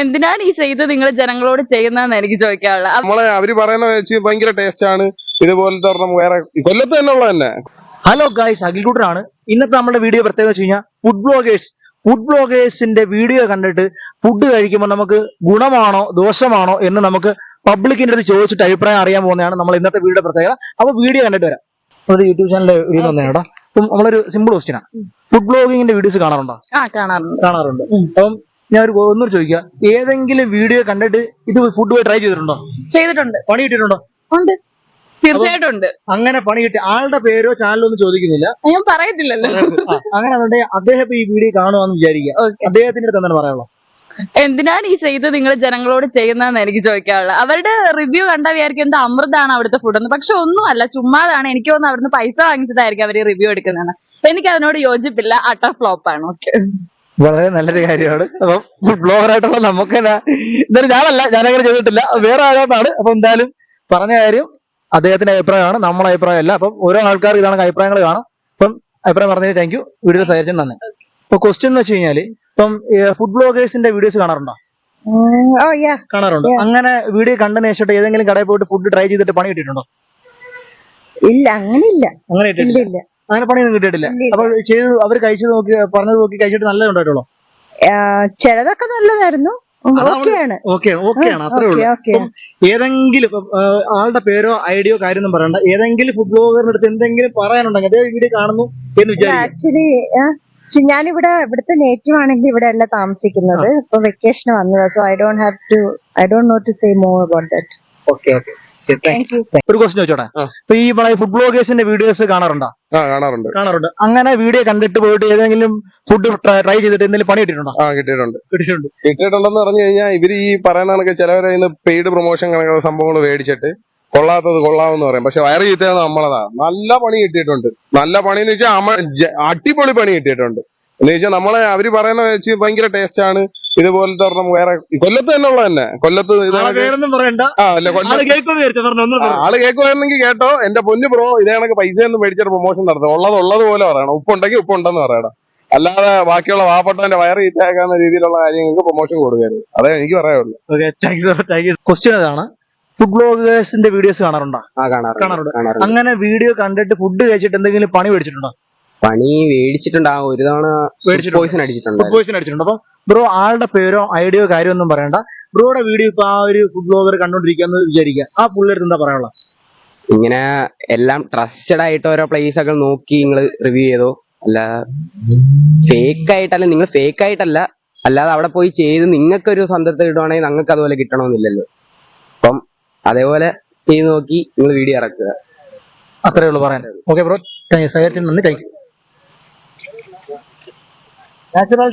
എന്തിനാണ് ഈ ചെയ്ത് നിങ്ങൾ ജനങ്ങളോട് ചെയ്യുന്നതെന്ന് എനിക്ക് ചോദിക്കാനുള്ള നമ്മളെ അവർ പറയുന്ന വെച്ച് ഭയങ്കര ടേസ്റ്റ് ആണ്. ഇതുപോലത്തെ ഒരെണ്ണം വേറെ കൊല്ലത്ത് തന്നെ ഉള്ളത് തന്നെ. ഹലോ ഗായ്സ് അഖിൽക്കുട്ടനാണ് ഇന്നത്തെ നമ്മുടെ വീഡിയോ പ്രത്യേകത വെച്ച് കഴിഞ്ഞാൽ ഫുഡ് ബ്ലോഗേഴ്സ് ഫുഡ് ബ്ലോഗേഴ്സിന്റെ വീഡിയോ കണ്ടിട്ട് ഫുഡ് കഴിക്കുമ്പോൾ നമുക്ക് ഗുണമാണോ ദോഷമാണോ എന്ന് നമുക്ക് പബ്ലിക്കിന്റെ അടുത്ത് ചോദിച്ചിട്ട് അഭിപ്രായം അറിയാൻ പോകുന്നതാണ് നമ്മൾ ഇന്നത്തെ വീഡിയോ പ്രത്യേകത. അപ്പൊ വീഡിയോ കണ്ടിട്ട് വരാം. ഒരു യൂട്യൂബ് ചാനലിലെ വീഡിയോ വന്നതാണ് കേട്ടോ. അപ്പം നമ്മളൊരു സിമ്പിൾ ക്വസ്റ്റിനാണ് ആണ് ഫുഡ് ബ്ലോഗിങ്ങിന്റെ വീഡിയോസ് കാണാറുണ്ടോ? ആ കാണാറുണ്ട്. കാണാറുണ്ട്. അപ്പം ഞാൻ ഒരു ഒന്നൂർ ചോദിക്കുക ഏതെങ്കിലും വീഡിയോ കണ്ടിട്ട് ഇത് ഫുഡ് പോയി ട്രൈ ചെയ്തിട്ടുണ്ടോ? ചെയ്തിട്ടുണ്ട്. പണി കിട്ടിയിട്ടുണ്ടോ? ഉണ്ട്. തീർച്ചയായിട്ടും ഉണ്ട്. അങ്ങനെ പണി കിട്ടി. ആളുടെ പേരോ ചാനലോ ഒന്നും ചോദിക്കുന്നില്ല. ഞാൻ പറയത്തില്ലല്ലോ. അങ്ങനെ അദ്ദേഹം ഈ വീഡിയോ കാണുവാന്ന് വിചാരിക്കുക അദ്ദേഹത്തിന്റെ അടുത്ത് എന്താണ് പറയാനുള്ളത്? എന്തിനാണ് ഈ ചെയ്ത് നിങ്ങൾ ജനങ്ങളോട് ചെയ്യുന്നതെന്ന് എനിക്ക് ചോദിക്കാനുള്ളത്. അവരുടെ റിവ്യൂ കണ്ട വിചാരിക്കും എന്താ അമൃതാണ് അവിടുത്തെ ഫുഡ് എന്ന്. പക്ഷെ ഒന്നുമല്ല. ചുമ്മാതാണ്. എനിക്ക് തോന്നുന്നു അവിടുന്ന് പൈസ വാങ്ങിച്ചിട്ടായിരിക്കും അവർ റിവ്യൂ എടുക്കുന്നതെന്ന്. എനിക്ക് അതിനോട് യോജിപ്പില്ല. അട്ടർ ഫ്ലോപ്പ് ആണ്. ഓക്കെ വളരെ നല്ലൊരു കാര്യമാണ്. അപ്പം ബ്ലോഗർ ആയിട്ടുള്ള നമുക്ക് എന്തായാലും ഞാനല്ല ഞാനങ്ങനെ ചെയ്തിട്ടില്ല. വേറെ ആരാത്താണ് അപ്പൊ എന്തായാലും പറഞ്ഞ കാര്യം അദ്ദേഹത്തിന്റെ അഭിപ്രായമാണ് നമ്മളെ അഭിപ്രായമല്ല. അപ്പം ഓരോ ആൾക്കാർ ഇതാണ് അഭിപ്രായങ്ങൾ കാണാം. അപ്പം അഭിപ്രായം പറഞ്ഞതിന് താങ്ക് യു വീഡിയോ സഹകരിച്ചു നന്ദി. ഇപ്പൊ ക്വസ്റ്റ്യൻ എന്ന് വെച്ച് കഴിഞ്ഞാൽ ഇപ്പം ഫുഡ് ബ്ലോഗേഴ്സിന്റെ വീഡിയോസ് കാണാറുണ്ടോ. കാണാറുണ്ട്? അങ്ങനെ വീഡിയോ കണ്ടതിന് ശേഷം ഏതെങ്കിലും കടയിൽ പോയിട്ട് ഫുഡ് ട്രൈ ചെയ്തിട്ട് പണി കിട്ടിയിട്ടുണ്ടോ? ഇല്ല അങ്ങനെ ഇല്ല കിട്ടിയിട്ടില്ല. ഇല്ല. അങ്ങനെ പണിയൊന്നും കിട്ടിയിട്ടില്ല. അപ്പൊ ചെയ്ത് അവർ കഴിച്ചത് നോക്കി പറഞ്ഞത് നോക്കി കഴിച്ചിട്ട് നല്ലത് ഉണ്ടായിട്ടുള്ളൂ. ചിലതൊക്കെ നല്ലതായിരുന്നു. ഓക്കെയാണ്. അത്രേ ഉള്ളൂ. ഏതെങ്കിലും ആളുടെ പേരോ ഐഡിയോ കാര്യമൊന്നും പറയണ്ട. ഏതെങ്കിലും ഫുഡ് ബ്ലോഗറിന്റെ അടുത്ത് എന്തെങ്കിലും പറയാനുണ്ടെങ്കിൽ അതേ വീഡിയോ കാണുന്നു എന്ന് വിചാരിക്കും. ആക്ച്വലി ഞാനിവിടെ ഇവിടുത്തെ നേറ്റീവ് ആണെങ്കിൽ ഇവിടെ അല്ല താമസിക്കുന്നത് ഇപ്പൊ വെക്കേഷൻ വന്നതാ. So I don't have to I don't want to say more about that okay okay. ഒരു ക്വസ്റ്റ്യൻ ചോദിച്ചോട്ടെ? ആ. ഇപ്പൊ ഈ ഫുഡ് ബ്ലോഗേഴ്സിന്റെ വീഡിയോസ് കാണാറുണ്ടോ? ആ കാണാറുണ്ട്. കാണാറുണ്ട്. അങ്ങനെ വീഡിയോ കണ്ടിട്ട് പോയിട്ട് ഏതെങ്കിലും ഫുഡ് ട്രൈ ചെയ്തിട്ട് എന്തെങ്കിലും പണി കിട്ടിയിട്ടുണ്ടോ? ആ കിട്ടിയിട്ടുണ്ട്. കിട്ടിയിട്ടുണ്ട്. കിട്ടിയിട്ടുണ്ടെന്ന് പറഞ്ഞു കഴിഞ്ഞാൽ ഇവർ ഈ പറയുന്ന കണക്ക് ചിലവരെ ഇന്ന് പെയ്ഡ് പ്രൊമോഷൻ കണക്കുള്ള സംഭവങ്ങൾ മേടിച്ചിട്ട് കൊള്ളാത്തത് കൊള്ളാമെന്ന് പറയും. പക്ഷെ വയറ് ചീത്തത് നമ്മളതാ. നല്ല പണി കിട്ടിയിട്ടുണ്ട്. നല്ല പണി എന്ന് വെച്ചാൽ അടിപൊളി പണി കിട്ടിയിട്ടുണ്ട്. എന്ന് വെച്ചാൽ നമ്മളെ അവർ പറയുന്ന വെച്ച് ഭയങ്കര ടേസ്റ്റ് ആണ്. ഇതുപോലത്തെ ഒരെണ്ണം വേറെ കൊല്ലത്ത് തന്നെ ഉള്ളത് തന്നെ. കൊല്ലത്ത് ആളെ കേൾക്കുവായിരുന്നെങ്കിൽ കേട്ടോ. എന്റെ പൊന്നു ബ്രോ ഇതേ കണക്ക് പൈസ ഒന്നും മേടിച്ചിട്ട് പ്രൊമോഷൻ നടത്തും. ഉള്ളത് ഉള്ളത് പോലെ പറയണം. ഉപ്പുണ്ടെങ്കിൽ ഉപ്പുണ്ടെന്ന് പറയണം. അല്ലാതെ ബാക്കിയുള്ള വാപ്പട്ടന്റെ വയറ് ചീത്തയാക്കാവുന്ന രീതിയിലുള്ള കാര്യങ്ങൾക്ക് പ്രൊമോഷൻ കൊടുക്കരുത്. അതേ എനിക്ക് പറയാനുള്ളൂ. ക്വസ്റ്റ്യൻ അതാണ് ഫുഡ് ബ്ലോഗേഴ്സിന്റെ വീഡിയോസ് കാണാറുണ്ട്. കാണാറുണ്ട്. അങ്ങനെ വീഡിയോ കണ്ടിട്ട് ഫുഡ് കഴിച്ചിട്ട് എന്തെങ്കിലും പണി മേടിച്ചിട്ടുണ്ടോ? പണി മേടിച്ചിട്ടുണ്ട്. ആ ഒരു തവണ. പോയിസൺ അടിച്ചിട്ടുണ്ട്. ഫുഡ് പോയിസൺ അടിച്ചിട്ടുണ്ട്. അപ്പൊ ബ്രോ ആളുടെ പേരോ ഐഡിയോ കാര്യമൊന്നും പറയണ്ട. ബ്രോയുടെ വീഡിയോ ഇപ്പൊ ആ ഒരു ഫുഡ് ബ്ലോഗർ കണ്ടോണ്ടിരിക്കാന്ന് വിചാരിക്കുക ആ പുള്ളിയുടെ എന്താ പറയാനുള്ള? ഇങ്ങനെ എല്ലാം ട്രസ്റ്റഡ് ആയിട്ട് ഓരോ പ്ലേസ് ഒക്കെ നോക്കി നിങ്ങൾ റിവ്യൂ ചെയ്തോ? അല്ല ഫേക്ക് ആയിട്ടല്ല നിങ്ങൾ ഫേക്ക് ആയിട്ടല്ല. അല്ലാതെ അവിടെ പോയി ചെയ്ത് നിങ്ങൾക്ക് ഒരു സംതൃപ്തി കിട്ടുവാണെങ്കിൽ നിങ്ങൾക്ക് അതുപോലെ കിട്ടണമെന്നില്ലല്ലോ. അപ്പം അതേപോലെ ചെയ്ത് നോക്കി നിങ്ങൾ വീഡിയോ ഇറക്കുക. അത്രേ ഉള്ളൂ പറയാൻ. ഓക്കെ ബ്രോ നന്ദി താങ്ക് യു ন্যাচারাল